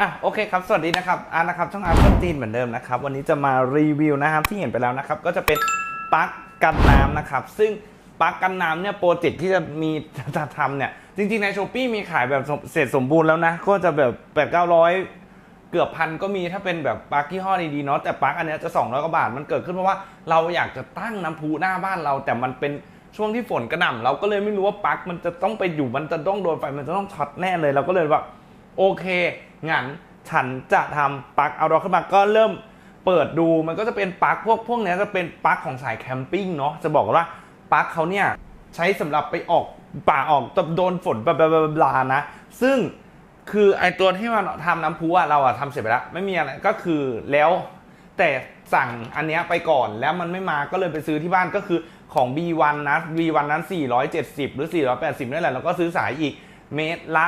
อะโอเคครับ สวัสดีนะครับอาร์นะครับช่องอาร์ตต้นตีนเหมือนเดิมนะครับ วันนี้จะมารีวิวนะครับที่เห็นไปแล้วนะครับ ก็จะเป็นปลั๊กกันน้ำนะครับ ซึ่งปลั๊กกันน้ำเนี่ยโปรเจกต์ที่จะมีจะทำเนี่ย จริงๆ ในช้อปปีมีขายแบบเสร็จสมบูรณ์แล้วนะ ก็จะแบบแปดเก้าร้อยเกือบพันก็มีถ้าเป็นแบบปลั๊กยี่ห้อดีๆเนาะแต่ปลั๊กอันเนี้ยจะ 200กว่าบาทมันเกิดขึ้นเพราะว่าเราอยากจะตั้งน้ำพุหน้าบ้านเรา แต่มันเป็นช่วงที่ฝนกระหน่ำเราก็เลยไม่รู้ว่าปลั๊กมันจะต้องไปอยู่มันจะต้องโดนไฟมันจะต้องช็อตแน่เลยเราก็เลยแบบโอเค งั้นฉันจะทำปลั๊กเอาดอกขึ้นมาก็เริ่มเปิดดูมันก็จะเป็นปลั๊กพวกพวกเนี้ยจะเป็นปลั๊กของสายแคมปิ้งเนาะจะบอกว่าปลั๊กเขาเนี่ยใช้สำหรับไปออกป่าออกโดนฝนบลาบลาบลานะ ซึ่งคือไอตัวที่มันทำน้ำพุอะเราอะทำเสร็จไปแล้วไม่มีอะไรก็คือแล้วแต่สั่งอันเนี้ยไปก่อนแล้วมันไม่มาก็เลยไปซื้อที่บ้านก็คือของ B1 นะ B1 นั้น 470 หรือ 480นี่แหละแล้วก็ซื้อสายอีกเมตรละ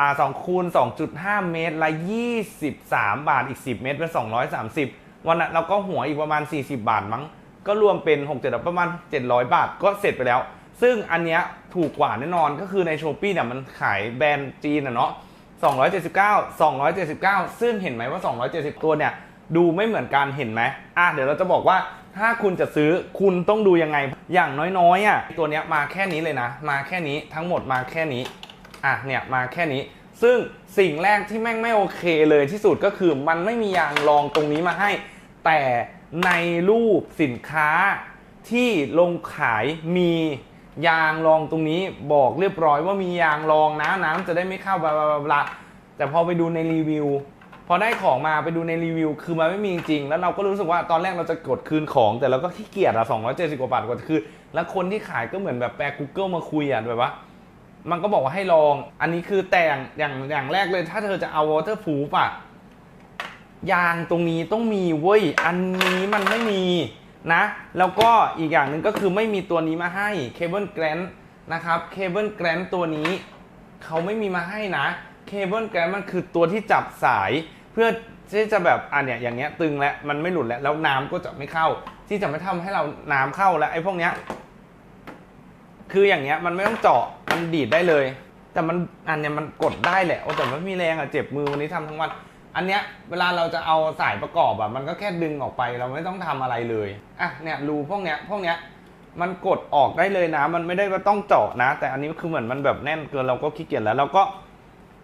อ่าสองคูณ2.5เมตรละ23บาทอีก10เมตรเป็น230วันนั้นเราก็หัวอีกประมาณ40บาทมั้ง ก็รวมเป็น6 7ประมาณ700บาทก็เสร็จไปแล้ว ซึ่งอันเนี้ยถูกกว่าแน่นอนก็คือในโชปปี้เนี่ยมันขายแบรนด์จีนอะเนาะ279 279 ซึ่งเห็นไหมว่า 270 ตัวเนี่ย ดูไม่เหมือนกันเห็นไหมอะเดี๋ยวเราจะบอกว่าถ้าคุณจะซื้อคุณต้องดูยังไง อย่างน้อยๆอะตัวเนี้ยมาแค่นี้เลยนะ มาแค่นี้ทั้งหมดมาแค่นี้ อะเนี่ยมาแค่นี้ ซึ่งสิ่งแรกที่แม่งไม่โอเคเลยที่สุดก็คือมันไม่มียางรองตรงนี้มาให้ แต่ในรูปสินค้าที่ลงขายมียางรองตรงนี้บอกเรียบร้อยว่ามียางรองนะน้ำจะได้ไม่เข้าบลาบลาบลาบลาแต่พอไปดูในรีวิว พอได้ของมาไปดูในรีวิว คือมันไม่มีจริง แล้วเราก็รู้สึกว่าตอนแรกเราจะกดคืนของ แต่เราก็ขี้เกียจอะ270กว่าบาทกว่าคือแล้วคนที่ขายก็เหมือนแบบแปล Google มาคุยอะแบบว่า มันก็บอกว่าให้ลอง อันนี้คือแต่งอย่างอย่างแรกเลยถ้าเธอจะเอา waterproof อะยางตรงนี้ต้องมีเว้ย อันนี้มันไม่มีนะ แล้วก็อีกอย่างหนึ่งก็คือไม่มีตัวนี้มาให้ cable grant นะครับ cable grant ตัวนี้เขาไม่มีมาให้นะ cable grant มันคือตัวที่จับสายเพื่อที่จะแบบอันเนี้ยอย่างเงี้ยตึงแล้วมันไม่หลุดแล้วแล้วน้ำก็จะไม่เข้า ที่จะไม่ทำให้เราน้ำเข้าแล้วไอ้พวกเนี้ย คืออย่างเงี้ยมันไม่ต้องเจาะมันดีดได้เลย แต่มันอันเนี้ยมันกดได้แหละโอ้แต่ไม่มีแรงอะเจ็บมือวันนี้ทำทั้งวัน อันเนี้ยเวลาเราจะเอาสายประกอบอะมันก็แค่ดึงออกไปเราไม่ต้องทำอะไรเลยอะเนี่ยรูพวกเนี้ยพวกเนี้ยมันกดออกได้เลยนะ มันไม่ได้ว่าต้องเจาะนะ แต่อันนี้คือเหมือนมันแบบแน่นเกินเราก็ขี้เกียจแล้วเราก็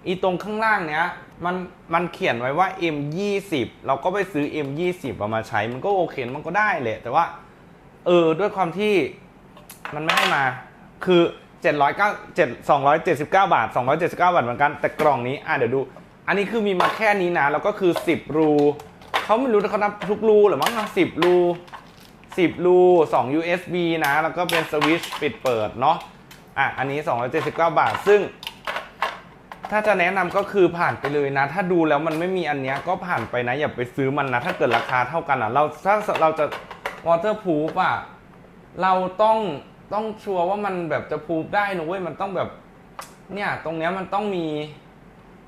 อีตรงข้างล่างเนี้ยมันมันเขียนไว้ว่า M20 เราก็ไปซื้อ M20 เอามาใช้มันก็โอเคมันก็ได้แหละแต่ว่า เออด้วยความที่มันไม่ให้มา คือ709 7 279 บาท 279 บาทเหมือนกัน แต่กล่องนี้ อะเดี๋ยวดู อันนี้คือมีมาแค่นี้นะ แล้วก็คือ 10 รู เขาไม่รู้เขานับทุกรูหรือมั้งนะ10รู 10 รู 2 USB นะ แล้วก็เป็นสวิตช์ปิดเปิดเนาะ อะ อันนี้ 279 บาท ซึ่ง ถ้าจะแนะนำก็คือผ่านไปเลยนะ ถ้าดูแล้วมันไม่มีอันเนี้ยก็ผ่านไปนะ อย่าไปซื้อมันนะ ถ้าเกิดราคาเท่ากันอะ เราถ้าเราจะ waterproof อะ เราต้อง ต้องชัวร์ว่ามันแบบจะพูฟได้นะเว้ยมันต้องแบบ เนี่ย ตรงเนี้ยมันต้องมี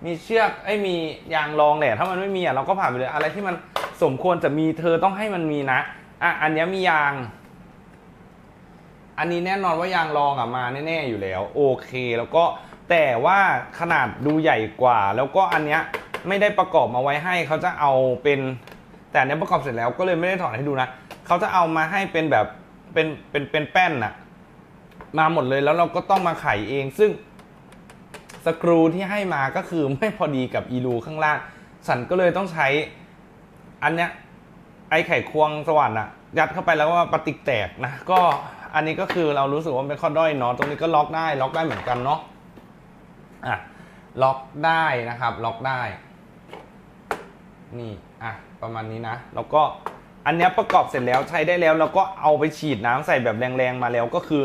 มีเชือกไอ้มียางรองแหละถ้ามันไม่มีอะเราก็ผ่านไปเลย อะไรที่มันสมควรจะมีเธอต้องให้มันมีนะอะอันเนี้ยมียาง อันนี้แน่นอนว่ายางรองอะมาแน่ๆอยู่แล้ว โอเค แล้วก็แต่ว่าขนาดดูใหญ่กว่า แล้วก็อันเนี้ยไม่ได้ประกอบมาไว้ให้เขาจะเอาเป็น แต่อันเนี้ยประกอบเสร็จแล้วก็เลยไม่ได้ถอดให้ดูนะเขาจะเอามาให้เป็นแบบเป็นเป็นเป็นแป้นน่ะ มาหมดเลยแล้วเราก็ต้องมาไขเอง ซึ่งสกรูที่ให้มาก็คือไม่พอดีกับอีรูข้างล่างฉันก็เลยต้องใช้อันเนี้ยไอไข่ควงสว่านอะยัดเข้าไปแล้วว่าปฏิกแตกนะก็อันนี้ก็คือเรารู้สึกว่าเป็นข้อด้อยเนาะตรงนี้ก็ล็อกได้ล็อกได้เหมือนกันเนาะอะล็อกได้นะครับ ล็อกได้ นี่อะประมาณนี้นะ แล้วก็อันเนี้ยประกอบเสร็จแล้วใช้ได้แล้ว แล้วก็เอาไปฉีดน้ำใส่แบบแรงๆมาแล้วก็คือ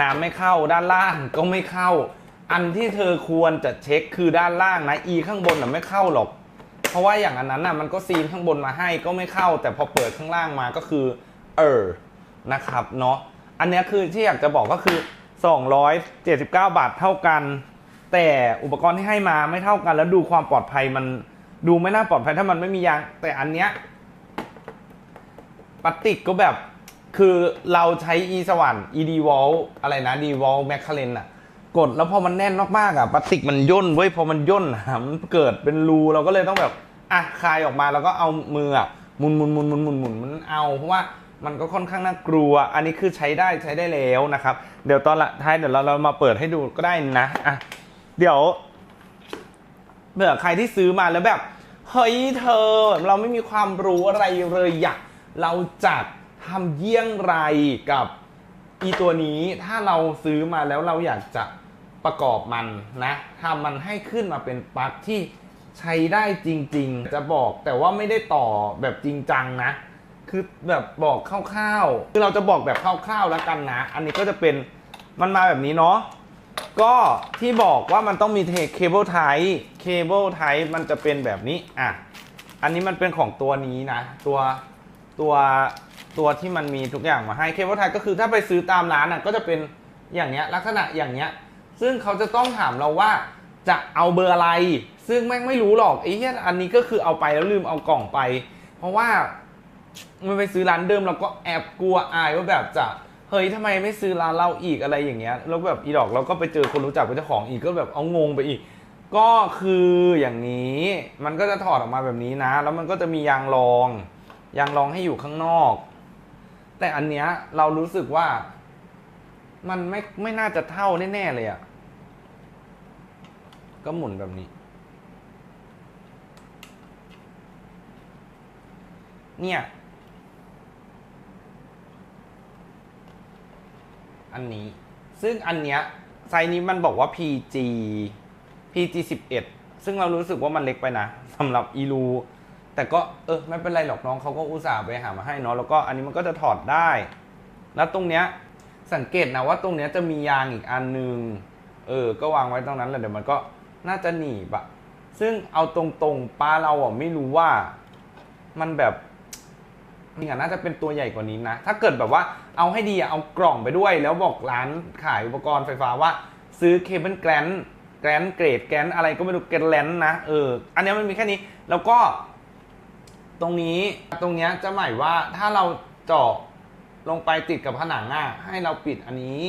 น้ำไม่เข้าด้านล่างก็ไม่เข้า อันที่เธอควรจะเช็คคือด้านล่างนะ e ข้างบนน่ะไม่เข้าหรอก เพราะว่าอย่างอันนั้นน่ะมันก็ซีนข้างบนมาให้ก็ไม่เข้า แต่พอเปิดข้างล่างมาก็คือ เออนะครับเนาะอันนี้คือที่อยากจะบอกก็คือ 279 บาทเท่ากัน แต่อุปกรณ์ที่ให้มาไม่เท่ากัน แล้วดูความปลอดภัยมันดูไม่น่าปลอดภัยถ้ามันไม่มียาง แต่อันเนี้ยปฏิกก็แบบ คือเราใช้ e สว่าน ed wall อะไรนะ d wall m c c a r e n อะกดแล้วพอมันแน่นมากๆอะพลาสติกมันย่นเว้ยพอมันย่นอะมันเกิดเป็นรูเราก็เลยต้องแบบอะคลายออกมาแล้วก็เอามืออะหมุนหมุนหมุนหมุนหมุนหมุนมันเอาเพราะว่ามันก็ค่อนข้างน่ากลัว อันนี้คือใช้ได้ใช้ได้แล้วนะครับ เดี๋ยวตอนละท้ายเดี๋ยวเราเรามาเปิดให้ดูก็ได้นะอะเดี๋ยวเผื่อใครที่ซื้อมาแล้วแบบเฮ้ยเธอ เราไม่มีความรู้อะไรเลยอยากเราจะ ทำเยี่ยงไรกับอีตัวนี้ถ้าเราซื้อมาแล้วเราอยากจะประกอบมันนะทำมันให้ขึ้นมาเป็นปลั๊กที่ใช้ได้จริง ๆ จะบอกแต่ว่าไม่ได้ต่อแบบจริงจังนะ คือแบบบอกคร่าวๆคือเราจะบอกแบบคร่าวๆแล้วกันนะ อันนี้ก็จะเป็นมันมาแบบนี้เนาะก็ที่บอกว่ามันต้องมีเคเบิลไทป์เคเบิลไทป์มันจะเป็นแบบนี้อะอันนี้มันเป็นของตัวนี้นะ ตัวตัว ตัวที่มันมีทุกอย่างมาให้เคเบิลไทป์ก็คือถ้าไปซื้อตามร้านอะก็จะเป็นอย่างเนี้ยลักษณะอย่างเนี้ย ซึ่งเขาจะต้องถามเราว่าจะเอาเบอร์อะไร ซึ่งแม่งไม่รู้หรอกไอ้เหี้ยอันนี้ก็คือเอาไปแล้วลืมเอากล่องไป เพราะว่ามันไปซื้อร้านเดิมเราก็แอบกลัวอายว่าแบบจะเฮ้ยทำไมไม่ซื้อร้านเราอีกอะไรอย่างเงี้ยแล้วแบบอีดอกเราก็ไปเจอคนรู้จักเป็นเจ้าของอีกก็แบบเอางงไปอีก ก็คืออย่างนี้มันก็จะถอดออกมาแบบนี้นะ แล้วมันก็จะมียางรองยางรองให้อยู่ข้างนอก แต่อันเนี้ยเรารู้สึกว่า มันไม่ไม่น่าจะเท่าแน่ๆเลยอะ่ะ ก็หมุนแบบนี้ เนี่ย อันนี้ ซึ่งอันเนี้ยไซส์นี้มันบอกว่า PG PG 11ซึ่งเรารู้สึกว่ามันเล็กไปนะสำหรับอีลู แต่ก็เออไม่เป็นไรหรอกน้องเขาก็อุตส่าห์ไปหามาให้เนาะแล้วก็อันนี้มันก็จะถอดได้ แล้วตรงเนี้ยสังเกตนะว่าตรงเนี้ยจะมียางอีกอันนึง เออ ก็วางไว้ตรงนั้นแหละเดี๋ยวมันก็น่าจะหนีบอะซึ่งเอาตรงๆป้าเราอะไม่รู้ว่ามันแบบจริงอะน่าจะเป็นตัวใหญ่กว่านี้นะ ถ้าเกิดแบบว่าเอาให้ดีอะเอากล่องไปด้วย แล้วบอกร้านขายอุปกรณ์ไฟฟ้าว่า ซื้อเคเบิลแกรนแกรนเกรดแกรนอะไรก็ไม่รู้แกรนแลนนะเอออันนี้มันมีแค่นี้ แล้วก็ ตรงนี้ตรงเนี้ยจะหมายว่าถ้าเราเจาะลงไปติดกับผนังอะให้เราปิดอันนี้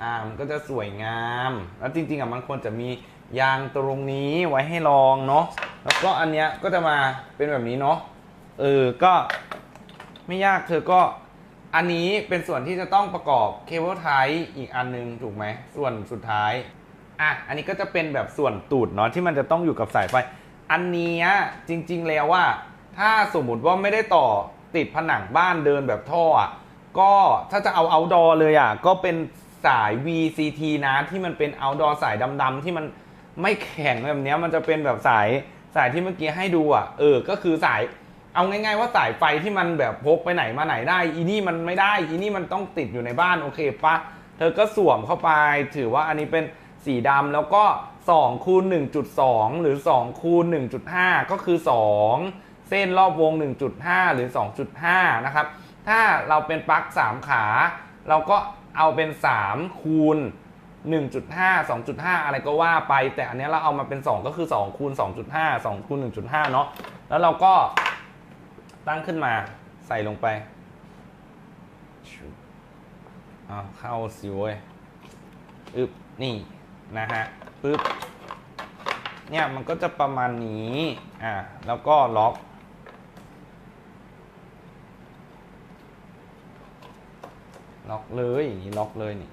อ่ามันก็จะสวยงาม แล้วจริงๆอะมันควรจะมียางตรงนี้ไว้ให้ลองเนาะแล้วก็อันเนี้ยก็จะมาเป็นแบบนี้เนาะเออก็ไม่ยากเธอก็อันนี้เป็นส่วนที่จะต้องประกอบเคเบิลไทป์อีกอันนึงถูกไหมส่วนสุดท้ายอะอันนี้ก็จะเป็นแบบส่วนตูดเนาะที่มันจะต้องอยู่กับสายไฟอันนี้จริง ๆ แล้วว่า ถ้าสมมติว่าไม่ได้ต่อติดผนังบ้านเดินแบบท่ออะก็ถ้าจะเอา outdoor เลยอะก็เป็นสาย VCT นะที่มันเป็น outdoor สายดำๆที่มันไม่แข็งแบบนี้มันจะเป็นแบบสายสายที่เมื่อกี้ให้ดูอะเออก็คือสายเอาง่ายๆว่าสายไฟที่มันแบบพกไปไหนมาไหนได้ อีนี่มันไม่ได้อีนี่มันต้องติดอยู่ในบ้านโอเคปะเธอก็สวมเข้าไป ถือว่าอันนี้เป็นสีดำแล้วก็2คูณ1.2 หรือ2คูณ1.5 ก็คือ 2 เส้นรอบวง 1.5 หรือ 2.5 นะครับ ถ้าเราเป็นปลั๊ก3 ขา เราก็เอาเป็น 3 คูณ 1.5 2.5 อะไรก็ว่าไป แต่อันนี้เราเอามาเป็น 2 ก็คือ 2 คูณ 2.5 2 คูณ 1.5 เนาะแล้วเราก็ตั้งขึ้นมาใส่ลงไปชุบอ้าเข้าสิเว้ยอึบนี่นะฮะปึ๊บเนี่ยมันก็จะประมาณนี้ อ่า แล้วก็ล็อก ล็อกเลยอย่างนี้ล็อกเลยนี่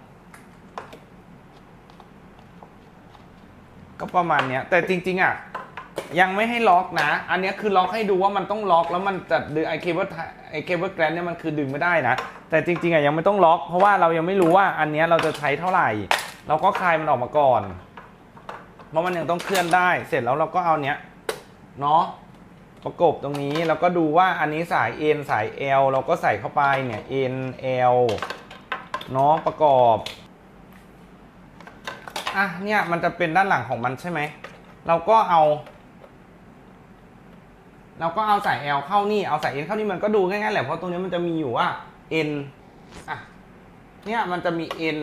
ก็ประมาณเนี้ย แต่จริง ๆ อะ ยังไม่ให้ล็อกนะ อันนี้คือล็อกให้ดูว่ามันต้องล็อกแล้วมันจะดึงไอเคเบิลไอเคเบิลแกรนเนี่ยมันคือดึงไม่ได้นะ แต่จริง ๆอะยังไม่ต้องล็อก เพราะว่าเรายังไม่รู้ว่าอันนี้เราจะใช้เท่าไหร่ เราก็คลายมันออกมาก่อนเพราะมันยังต้องเคลื่อนได้ เสร็จแล้วเราก็เอาเนี้ยเนาะประกบตรงนี้แล้วก็ดูว่าอันนี้สาย N สาย L เราก็ใส่เข้าไปเนี่ย N L เนาะประกอบอะเนี่ยมันจะเป็นด้านหลังของมันใช่ไหม เราก็เอา เราก็เอาสาย L เข้านี่ เอาสาย N เข้านี่มันก็ดูง่ายๆแหละ เพราะตรงนี้มันจะมีอยู่ว่า N อะ เนี่ยมันจะมี N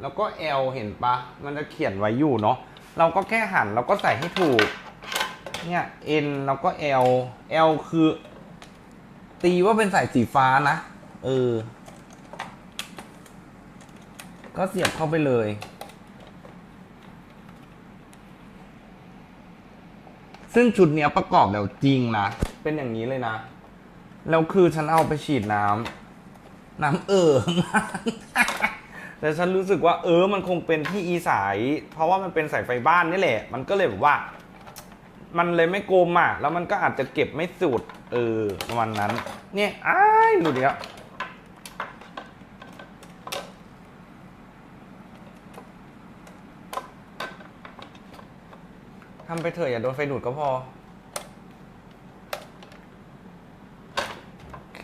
แล้วก็ L เห็นปะ มันจะเขียนไว้อยู่เนาะ เราก็แค่หันเราก็ใส่ให้ถูก เนี่ย N แล้วก็ L L คือ ตีว่าเป็นสายสีฟ้านะ เออ ก็เสียบเข้าไปเลย ซึ่งชุดเนี้ยประกอบแล้วจริงนะ เป็นอย่างนี้เลยนะ แล้วคือฉันเอาไปฉีดน้ำน้ำเอ่อแต่ฉันรู้สึกว่าเออ มันคงเป็นที่อีสาย เพราะว่ามันเป็นสายไฟบ้านนี่แหละ มันก็เลยแบบว่า มันเลยไม่กลมอะ แล้วมันก็อาจจะเก็บไม่สุด เออ ประมาณนั้น เนี่ย อ้ายหลุดอีกแล้ว ทำไปเถอะอย่าโดนไฟดูดก็พอ โอเค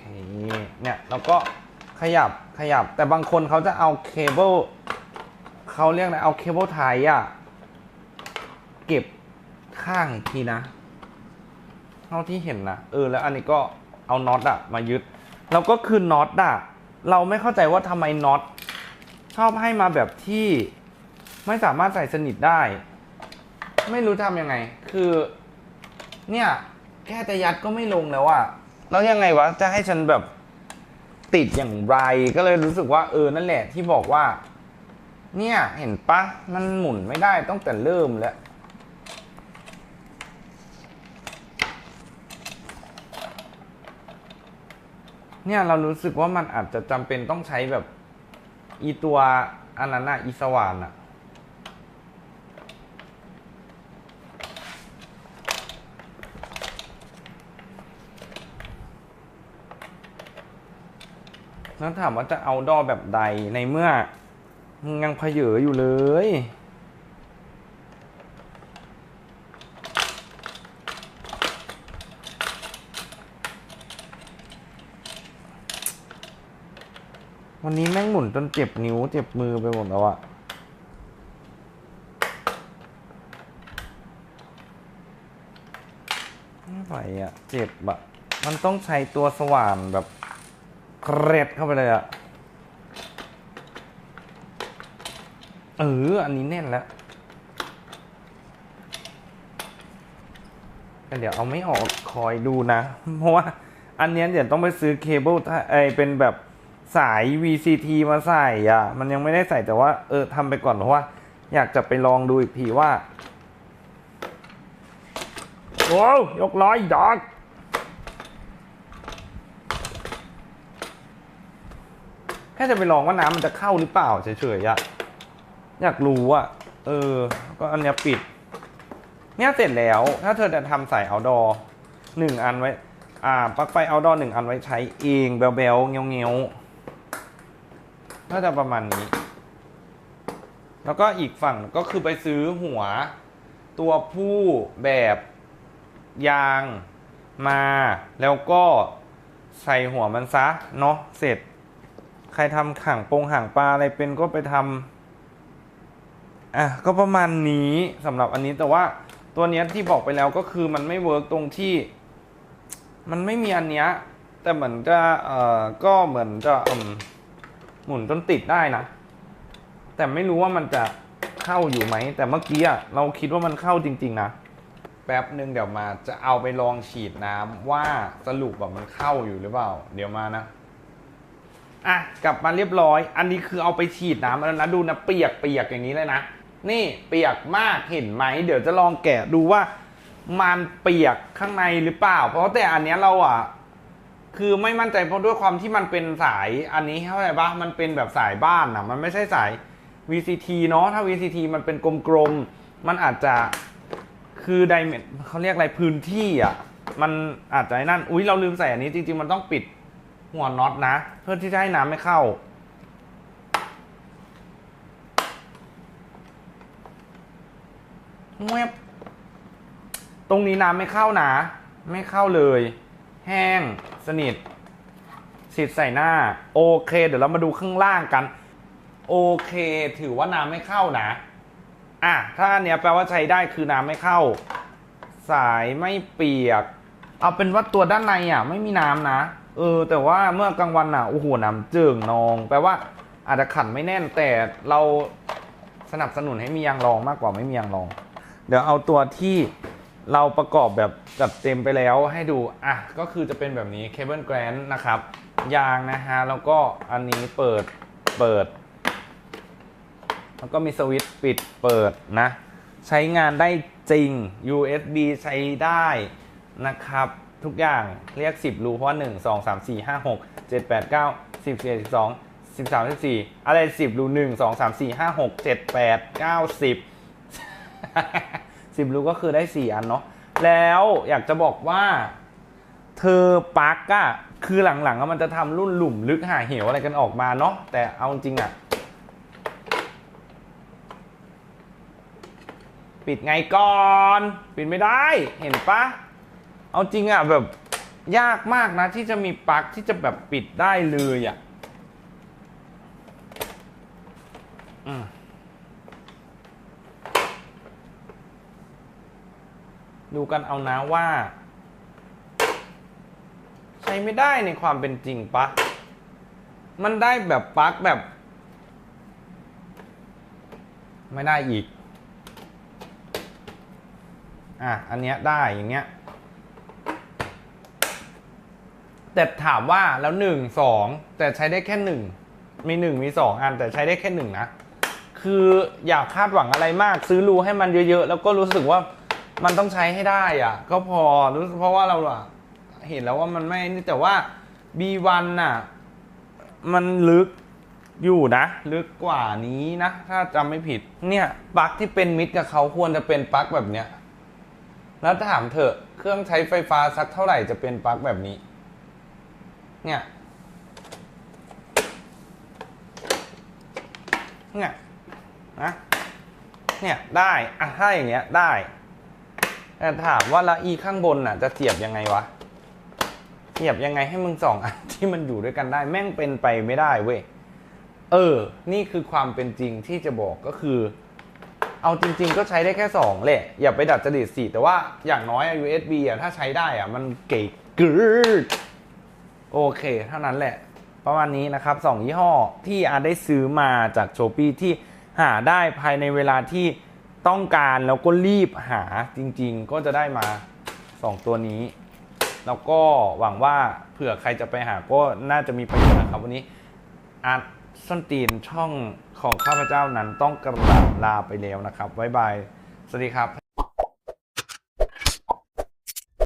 เนี่ยแล้วก็ขยับขยับ แต่บางคนเขาจะเอาเคเบิลเขาเรียกอะเอาเคเบิลไทยอะเก็บข้างอีกทีนะ เท่าที่เห็นนะเออ แล้วอันนี้ก็เอาน็อตอะมายึด แล้วก็คือน็อตอะเราไม่เข้าใจว่าทำไมน็อตชอบให้มาแบบที่ไม่สามารถใส่สนิทได้ ไม่รู้ทำยังไง คือ เนี่ย แค่จะยัดก็ไม่ลงแล้วอะแล้วยังไงวะ จะให้ฉันแบบติดอย่างไร ก็เลยรู้สึกว่าเออนั่นแหละที่บอกว่า เนี่ย เห็นปะมันหมุนไม่ได้ตั้งแต่เริ่มแล้วเนี่ยเรารู้สึกว่ามันอาจจะจำเป็นต้องใช้แบบ อีตัวอันนั้นอะอีสว่านอะ แล้วถามว่าจะเอาดอแบบใดในเมื่อมึงยังเพเยออยู่เลย วันนี้แม่งหมุนจนเจ็บนิ้วเจ็บมือไปหมดแล้วอะไม่ไหวอะเจ็บอะมันต้องใช้ตัวสว่านแบบ เกรดเข้าไปเลยอะเออ อันนี้แน่นแล้วเดี๋ยวเอาไม่ออกคอยดูนะ เพราะว่าอันนี้เดี๋ยวต้องไปซื้อเคเบิลไอเป็นแบบสาย VCT มาใส่อะ มันยังไม่ได้ใส่แต่ว่า เออทำไปก่อนเพราะว่า อยากจะไปลองดูอีกทีว่า โอ้ยกร้อยดอก ค่จะไปลองว่าน้ำมันจะเข้าหรือเปล่าเฉยๆอะอยากรู้อะเออ ก็อันเนี้ยปิด เนี่ยเสร็จแล้ว ถ้าเธอจะทำใส่เอาดอหนึ่งอันไว้ อ่าปลั๊กไฟเอาดอหนึ่งอันไว้ใช้เองเบลๆเงี้ยวเงี้ยวๆน่าจะประมาณนี้ แล้วก็อีกฝั่งก็คือไปซื้อหัว ตัวผู้แบบยางมา แล้วก็ใส่หัวมันซะ เนาะเสร็จ รทำข่างปงห่างปลาอะไรเป็นก็ไปทำอะก็ประมาณนี้สำหรับอันนี้แต่ว่าตัวเนี้ยที่บอกไปแล้วก็คือมันไม่เวิร์กตรงที่ มันไม่มีอันเนี้ยแต่เหมือนจะเอ่อก็เหมือนจะหมุนจนติดได้นะ แต่ไม่รู้ว่ามันจะเข้าอยู่ไหม แต่เมื่อกี้อะเราคิดว่ามันเข้าจริง ๆ นะแป๊บหนึ่งเดี๋ยวมาจะเอาไปลองฉีดน้ำว่าสรุปแบบมันเข้าอยู่หรือเปล่า เดี๋ยวมานะ อะกลับมาเรียบร้อย อันนี้คือเอาไปฉีดน้ำแล้วนะดูนะเปียกเปียกอย่างนี้เลยนะ นี่เปียกมากเห็นไหม เดี๋ยวจะลองแกะดูว่ามันเปียกข้างในหรือเปล่า เพราะแต่อันเนี้ยเราอะคือไม่มั่นใจเพราะด้วยความที่มันเป็นสายอันนี้เข้าใจปะมันเป็นแบบสายบ้านอะมันไม่ใช่สาย VCT เนาะถ้า VCT มันเป็นกลมๆมันอาจจะคือไดเมนเขาเรียกอะไรพื้นที่อะมันอาจจะนั่นอุ้ยเราลืมใส่อันนี้จริงๆมันต้องปิด หัวน็อตนะ เพื่อที่จะให้น้ำไม่เข้าแวบตรงนี้น้ำไม่เข้านะ ไม่เข้าเลย แห้งสนิทฉีดใส่หน้า โอเค เดี๋ยวเรามาดูข้างล่างกัน โอเค ถือว่าน้ำไม่เข้านะ อะ ถ้าอันเนี้ยแปลว่าใช้ได้คือน้ำไม่เข้า สายไม่เปียก เอาเป็นว่าตัวด้านในอะ ไม่มีน้ำนะ เออ แต่ว่าเมื่อกลางวันอะโอ้โหน้ำเจิ่งนอง แปลว่าอาจจะขันไม่แน่นแต่เราสนับสนุนให้มียางรองมากกว่าไม่มียางรอง เดี๋ยวเอาตัวที่เราประกอบแบบจัดเต็มไปแล้วให้ดู อะ ก็คือจะเป็นแบบนี้เคเบิลแกรนนะครับ ยางนะฮะ แล้วก็อันนี้เปิดเปิด แล้วก็มีสวิตช์ปิดเปิดนะ ใช้งานได้จริง USB ใช้ได้นะครับ ทุกอย่างเรียก 10 รูเพราะว่า1 2 3 4 5 6 7 8 9 10 11 12 13 14 อะไร 10 รู 1 2 3 4 5 6 7 8 9 10 10 รูก็คือได้ 4 อันเนาะแล้วอยากจะบอกว่าเธอปลั๊กอะคือหลังๆมันจะทำรุ่นหลุมลึกหาเหวอะไรกันออกมาเนาะแต่เอาจริงอะปิดไงก่อน ปิดไม่ได้เห็นปะ เอาจริงอะแบบยากมากนะ ที่จะมีปลั๊กที่จะแบบปิดได้เลยอะอืมดูกันเอานะว่า ใช้ไม่ได้ในความเป็นจริงปะมันได้แบบปลั๊กแบบ ไม่ได้อีก อะ อันเนี้ยได้อย่างเงี้ย แต่ถามว่าแล้วหนึ่งสองแต่ใช้ได้แค่หนึ่งมีหนึ่งมีสองอันแต่ใช้ได้แค่หนึ่งนะ คืออยากคาดหวังอะไรมาก ซื้อรูให้มันเยอะๆ แล้วก็รู้สึกว่ามันต้องใช้ให้ได้อะ ก็พอรู้เพราะว่าเราอะเห็นแล้วว่ามันไม่นี่แต่ว่า B1 น่ะ มันลึกอยู่นะ ลึกกว่านี้นะ ถ้าจำไม่ผิด เนี่ยปลั๊กที่เป็นมิตรกับเขาควรจะเป็นปลั๊กแบบเนี้ยแล้วถามเถอะเครื่องใช้ไฟฟ้าสักเท่าไหร่จะเป็นปลั๊กแบบนี้ เนี่ยเนี่ยนะเนี่ยได้อะถ้าอย่างเงี้ยได้แต่ถามว่าละอีข้างบนน่ะ จะเสียบยังไงวะเสียบยังไงให้มึงสองอันที่มันอยู่ด้วยกันได้ แม่งเป็นไปไม่ได้เว้ยเออ นี่คือความเป็นจริงที่จะบอกก็คือ เอาจริง ๆ ก็ใช้ได้แค่สองแหละ อย่าไปดัดจริตสี่แต่ว่าอย่างน้อยอะ USB อะถ้าใช้ได้อะ มันเก๋กึด โอเค เท่านั้นแหละ ประมาณนี้นะครับสองยี่ห้อที่อาได้ซื้อมาจากโชปี้ที่หาได้ภายในเวลาที่ต้องการแล้วก็รีบหาจริงๆ ก็จะได้มาสองตัวนี้ แล้วก็หวังว่าเผื่อใครจะไปหาก็น่าจะมีประโยชน์นะครับวันนี้อาร์ตส้นตีนช่องของข้าพเจ้านั้นต้องกราลาไปแล้วนะครับบ๊ายบาย สวัสดีครับ